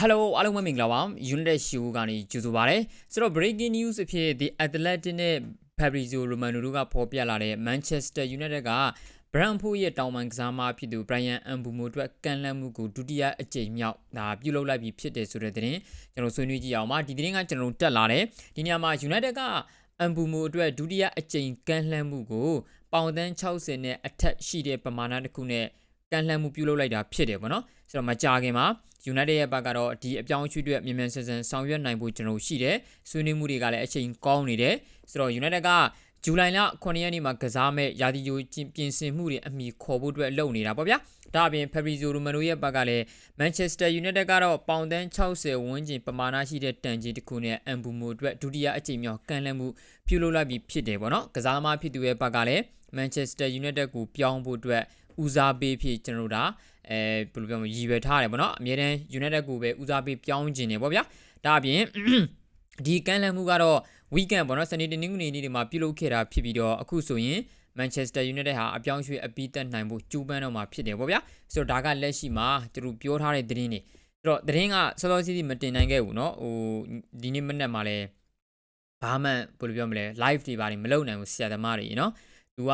Hello အားလုံးပဲမင်္ဂလာပါ United Show ကနေကြိုဆိုပါရစေဆိုတော့ breaking news အဖြစ် The Athletic နဲ့ Fabrizio Romano တို့ကဖော်ပြလာတဲ့ Manchester United က Brentford ရဲ့တောင်ပန်ကစားမဖြစ်သူ Brian Mbeumo အတွက်ကန်လန့်မှုကိုဒုတိယအကြိမ်မြောက်ဒါပြုလုပ်လိုက်ပြီးဖြစ်တယ်ဆိုတဲ့သတင်းကျွန်တော်ဆွေးနွေးကြည့်အောင်ပါဒီသတင်းကကျွန်တော်တက်လာတယ်ဒီနေရာမှာ United က Mbeumo အတွက်ဒုတိယအကြိမ်ကန်လှမ်းမှုကိုပေါင်သန်း60နဲ့အထက်ရှိတဲ့ပမာဏတစ်ခုနဲ့ ကန်လှမ်းမှုပြုလုပ်လိုက်တာဖြစ်တယ်ပေါ့နော်ဆိုတော့မကြခင်မှာ United ရဲ့ဘက်ကတော့ဒီအပြောင်းအရွှေ့တွေမြန်မြန်ဆန်ဆန်ဆောင်ရွက်နိုင်ဖို့ကျွန်တော်ရှိတယ်ဆွေးနွေးမှုတွေကလည်းအချိန်ကောင်းနေတယ်ဆိုတော့ United ကဇူလိုင်လ9ရက်နေ့မှာကစားမဲ့ရာသီယိုပြင်ဆင်မှုတွေအမိခေါ်ဖို့အတွက်လုပ်နေတာပေါ့ဗျာဒါအပြင် Fabrizio Romano ရဲ့ဘက်ကလည်း Manchester United ကတော့ပေါင်တန်း60ဝန်းကျင်ပမာဏရှိတဲ့တန်ကြီးတစ်ခုနဲ့ Mbeumo အတွက်ဒုတိယအကြိမ်မြောက်ကန်လန့်မှုပြုလုပ်လိုက်ပြီးဖြစ်တယ်ပေါ့နော်ကစားသမားဖြစ်သူရဲ့ဘက်ကလည်း Manchester United ကိုပြောင်းဖို့အတွက် ဦးစားပေးဖြစ်ကျွန်တော်တို့ဒါအဲဘယ်လိုပြောမလဲရည်ရွယ်ထားတယ်ပေါ့နော်အများတန်း United ကိုပဲဦးစားပေးပြောင်းခြင်းနေပေါ့ဗျာဒါအပြင်ဒီကန်လန်မှုကတော့ weekend ပေါ့နော်စနေတနင်္ဂနွေနေ့တွေမှာပြုလုပ်ခဲ့တာဖြစ်ပြီးတော့အခုဆိုရင် Manchester United ဟာအပြောင်းရွှေ့အပြီးသက်နိုင်ဖို့ကြိုးပမ်းတော့မှာဖြစ်တယ်ပေါ့ဗျာဆိုတော့ဒါကလက်ရှိမှာသူတို့ပြောထားတဲ့သတင်းတွေဆိုတော့သတင်းကစောစောစီးစီးမတင်နိုင်ခဲ့ဘူးเนาะဟိုဒီနေ့မနေ့မှာလဲဘာမှဘယ်လိုပြောမလဲ live တွေပါနေမလုပ်နိုင်ဘူးဆရာသမားတွေเนาะသူက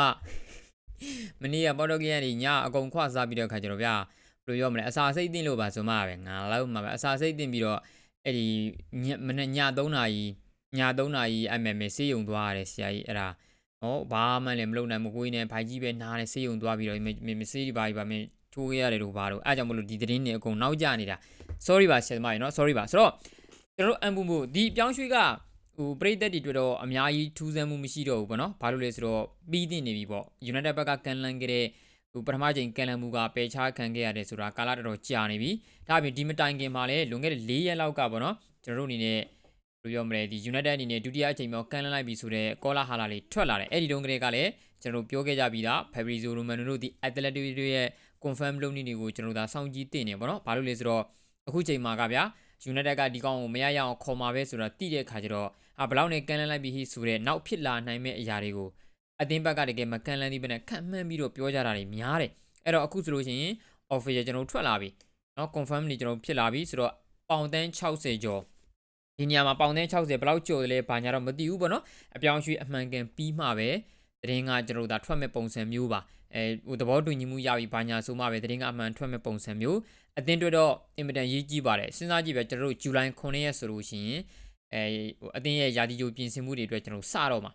မနေ့ကပေါ်တော့ကြီးကနေညအကုန်ခွစားပြီးတော့ခါကျတော့ဗျာဘယ်လိုပြောမလဲအစာစိတ်တင်လို့ပါဆိုမှပဲငါလောက်မှာပဲအစာစိတ်တင်ပြီးတော့အဲ့ဒီမနေ့ည3နာရီည3နာရီအဲ့မဲ့မေဆေးရုံသွားရတယ်ဆရာကြီးအဲ့ဒါဟောဘာမှလည်းမလုပ်နိုင်မကိုင်းနဲ့ဖိုင်ကြီးပဲနားနေဆေးရုံသွားပြီးတော့မေဆေးဒီပါကြီးပါမင်းထိုးခဲ့ရတယ်လို့ပါတော့အဲ့ကြောင့်မလို့ဒီသတင်းတွေအကုန်နောက်ကျနေတာ sorry ပါဆရာသမားရေနော် sorry ပါဆိုတော့ကျွန်တော်တို့အန်ပူမှုဒီပြောင်းရွှေ့က ဟိုပရိသတ်တွေတွေ့တော့အများကြီးထူးဆန်းမှုမရှိတော့ဘူးပေါ့နော်ဘာလို့လဲဆိုတော့ပြီးတင်နေပြီပေါ့ United ဘက်ကကန်လန်ခဲ့တဲ့ဟိုပထမချိန်ကန်လန်မှုကပယ်ချခံခဲ့ရတယ်ဆိုတာကာလတော်တော်ကြာနေပြီဒါအပြင်ဒီမတိုင်ခင်မှာလည်းလွန်ခဲ့တဲ့၄ရက်လောက်ကပေါ့နော်ကျွန်တော်တို့အနေနဲ့ဘယ်လိုပြောမလဲဒီ United အနေနဲ့ဒုတိယအချိန်မှာကန်လန်လိုက်ပြီဆိုတော့ကောလာဟာလာလေးထွက်လာတယ်အဲ့ဒီတုန်းကလေးကလည်းကျွန်တော်တို့ပြောခဲ့ကြပြီးသား Fabrizio Romano တို့ဒီ Atletico တို့ရဲ့ confirm လုပ်နေတွေကိုကျွန်တော်တို့ဒါစောင့်ကြည့်တင်နေပေါ့နော်ဘာလို့လဲဆိုတော့အခုချိန်မှာကဗျာ United ကဒီကောင်ကိုမရရအောင်ခေါ်มาပဲဆိုတော့တိတဲ့ခါကျတော့အာဘလောက်နဲ့ကန်လန်းလိုက်ပြီးဆိုတဲ့နောက်ဖြစ်လာနိုင်မဲ့အရာတွေကိုအသင်းဘက်ကတကယ်မကန်လန်းသေးဘဲနဲ့ခံမှန်းပြီးတော့ပြောကြတာတွေများတယ်အဲ့တော့အခုဆိုလို့ရှိရင် official ကျွန်တော်ထွက်လာပြီเนาะ confirm နေကျွန်တော်ဖြစ်လာပြီဆိုတော့ပေါင်တန်း60ကျော်ဒီနေရာမှာပေါင်တန်း60ဘယ်လောက်ကျော်လဲဘာညာတော့မသိဘူးပေါ့နော်အပြောင်းရွှေ့အမှန်ကန်ပြီးမှပဲ တရင်ကကျွန်တော်တို့ဒါထွက်မဲ့ပုံစံမျိုးပါအဲဟိုသဘောတူညီမှုရပြီဘာညာဆိုမှပဲတရင်ကအမှန်ထွက်မဲ့ပုံစံမျိုးအတင်းတွေ့တော့အင်မတန်ရေးကြည့်ပါတယ်စဉ်းစားကြည့်ပဲကျွန်တော်တို့ဇူလိုင်9ရက်ဆိုလို့ရှိရင်အဲဟိုအတင်းရဲ့ယာတီဂျိုပြင်ဆင်မှုတွေအတွက်ကျွန်တော်စတော့မှာ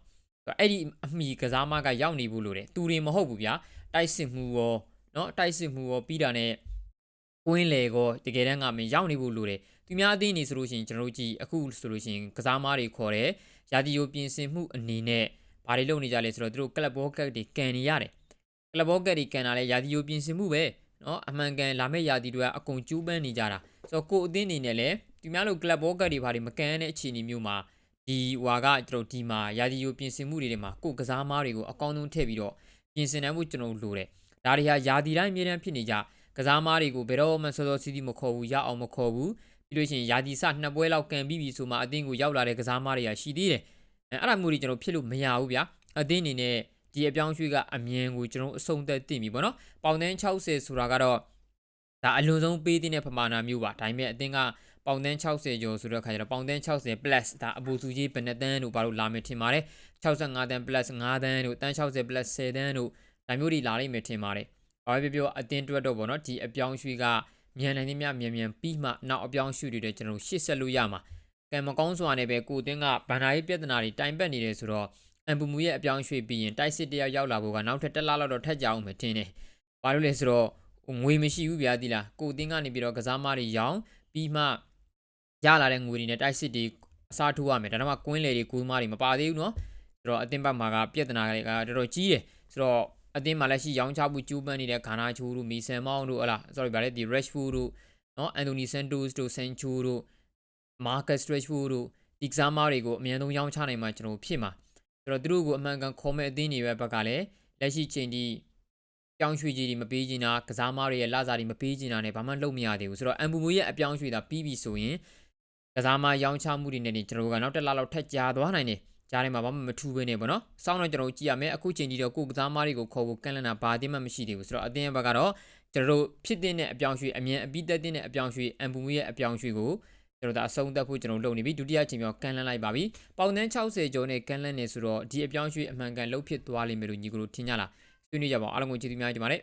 အဲ့ဒီအမိကစားမကရောက်နေဘူးလို့တယ်သူတွေမဟုတ်ဘူးဗျာတိုက်စစ်မှုရောเนาะတိုက်စစ်မှုရောပြီးတာနဲ့ကွင်းလေကောတကယ်တမ်းကမင်းရောက်နေဘူးလို့တယ်သူများအသင်းနေဆိုလို့ရှိရင်ကျွန်တော်တို့ကြည့်အခုဆိုလို့ရှိရင်ကစားမတွေခေါ်တယ်ယာတီဂျိုပြင်ဆင်မှုအနေနဲ့ ဘာတွေလုပ်နေကြလဲဆိုတော့သူတို့ကလပ်ဘောကတ်တွေကန်နေရတယ်ကလပ်ဘောကတ်တွေကန်တာလဲယာတီဂျိုပြင်ဆင်မှုပဲနော်အမှန်ကန်လာမယ့်ရာသီတွေကအကုန်ကျူးပန်းနေကြတာဆိုတော့ကိုအသင်းအနေနဲ့လည်းဒီများလို့ကလပ်ဘောကတ်တွေဘာတွေမကန်တဲ့အခြေအနေမျိုးမှာဒီဟွာကကျွန်တော်ဒီမှာရာသီယိုပြင်ဆင်မှုတွေထဲမှာကိုကစားမားတွေကိုအကောင်းဆုံးထည့်ပြီးတော့ပြင်ဆင်နိုင်ဖို့ကျွန်တော်လိုတယ်ဒါတွေဟာရာသီတိုင်းအမြဲတမ်းဖြစ်နေကြကစားမားတွေကိုဘယ်တော့မှစောစောစီးစီးမခေါ်ဘူးရအောင်မခေါ်ဘူးပြီးလို့ရှိရင်ရာသီစနှစ်ပွဲလောက်ကန်ပြီးပြီဆိုမှအသင်းကိုရောက်လာတဲ့ကစားမားတွေကရှိသေးတယ် အဲအဲ့ဒါမျိုးတွေကျွန်တော်ဖြစ်လို့မရဘူးဗျာအသင်းအနေနဲ့ဒီအပြောင်းရွှေ့ကအမြင်ကိုကျွန်တော်အဆုံးသက်သိပြီပေါ့နော်ပေါင်သန်း60ဆိုတာကတော့ဒါအလွန်ဆုံးပေးတဲ့ပမာဏမျိုးပါဒါပေမဲ့အသင်းကပေါင်သန်း60ကျော်ဆိုတော့ခါကျတော့ပေါင်သန်း60 plus ဒါအပူစုကြီးဘယ်နှစ်တန်းတို့ဘာလို့လာမယ်ထင်ပါတယ်65တန်း plus 5တန်းတို့တန်း60 plus 10တန်းတို့ဒါမျိုးတွေလာလိမ့်မယ်ထင်ပါတယ်ဘာပဲပြောအသင်းတွက်တော့ဗောနော်ဒီအပြောင်းရွှေ့ကမြန်နိုင်သမျှမြန်မြန်ပြီးမှနောက်အပြောင်းရွှေ့တွေကျွန်တော်ရှေ့ဆက်လို့ရမှာ ကံမကောင်းစွာနဲ့ပဲကိုအသင်းကဗန်နာရေးပြဿနာတွေတိုင်ပတ်နေတယ်ဆိုတော့အန်ပူမူရဲ့အပြောင်းရွှေ့ပြီးရင်တိုက်စစ်တယောက်ရောက်လာဖို့ကနောက်ထပ်တစ်လလောက်တော့ထပ်ကြအောင်မယ်ထင်တယ်။ဘာလို့လဲဆိုတော့ငွေမရှိဘူးဗျာဒီလားကိုတင်းကနေပြီးတော့ကစားမတွေရောင်းပြီးမှရလာတဲ့ငွေတွေနဲ့တိုက်စစ်တွေအစားထိုးရမယ်ဒါတော့မှကွင်းလေတွေကူးမတွေမပါသေးဘူးเนาะဆိုတော့အတင်းဘက်မှာကပြဿနာတွေကတော်တော်ကြီးတယ်ဆိုတော့အတင်းမှာလက်ရှိရောင်းချမှုကျူးပန်းနေတဲ့ခါနာချိုးတို့မီဆန်မောင်းတို့ဟလာ sorry ဗါလေဒီ Rashford တို့เนาะ Anthony Santos တို့ Sancho တို့ Marcus Rashford တို့ဒီကစားမတွေကိုအမြန်ဆုံးရောင်းချနိုင်မှာကျွန်တော်ဖြစ်မှာဆိုတော့သူတို့ကိုအမှန်ကန်ခေါ်မဲ့အသင်းတွေပဲဘက်ကလည်းလက်ရှိချိန်ထိပြောင်းရွှေ့ကြီးတွေမပေးချင်တာကစားမားတွေရဲ့လစာတွေမပေးချင်တာနဲ့ဘာမှလုပ်မရသေးဘူးဆိုတော့အမ်ဘူမူရဲ့အပြောင်းရွှေ့တာပြီးပြီဆိုရင်ကစားမားရောင်းချမှုတွေနဲ့ကျွန်တော်ကနောက်တစ်လလောက်ထက်ကြာသွားနိုင်တယ်ကြားထဲမှာဘာမှမထူးဘဲနေပေါ့နော်စောင်းတော့ကျွန်တော်ကြည့်ရမယ်အခုချိန်ကြီးတော့ကိုကစားမားတွေကိုခေါ်ဖို့ကန့်လန့်တာဘာအသင်းမှမရှိသေးဘူးဆိုတော့အသင်းဘက်ကတော့ကျွန်တော်တို့ဖြစ်တဲ့အပြောင်းရွှေ့အမြန်အပြီးသက်တဲ့အပြောင်းရွှေ့အန်ပူမူရဲ့အပြောင်းရွှေ့ကို ကျွန်တော်တို့ဒါအဆုံးသတ်ဖို့ကျွန်တော်တို့လုပ်နေပြီဒုတိယချိန်မြောက်ကန်လန်းလိုက်ပါပြီပေါင်သန်း60ကျော်နဲ့ကန်လန်းနေဆိုတော့ဒီအပြောင်းရွှေ့အမှန်ကန်လှုပ်ဖြစ်သွားလိမ့်မယ်လို့ညီကိုတို့ထင်ကြလားဆွေးနွေးကြပါအောင်အားလုံးကိုကျေးဇူးများတင်ပါတယ်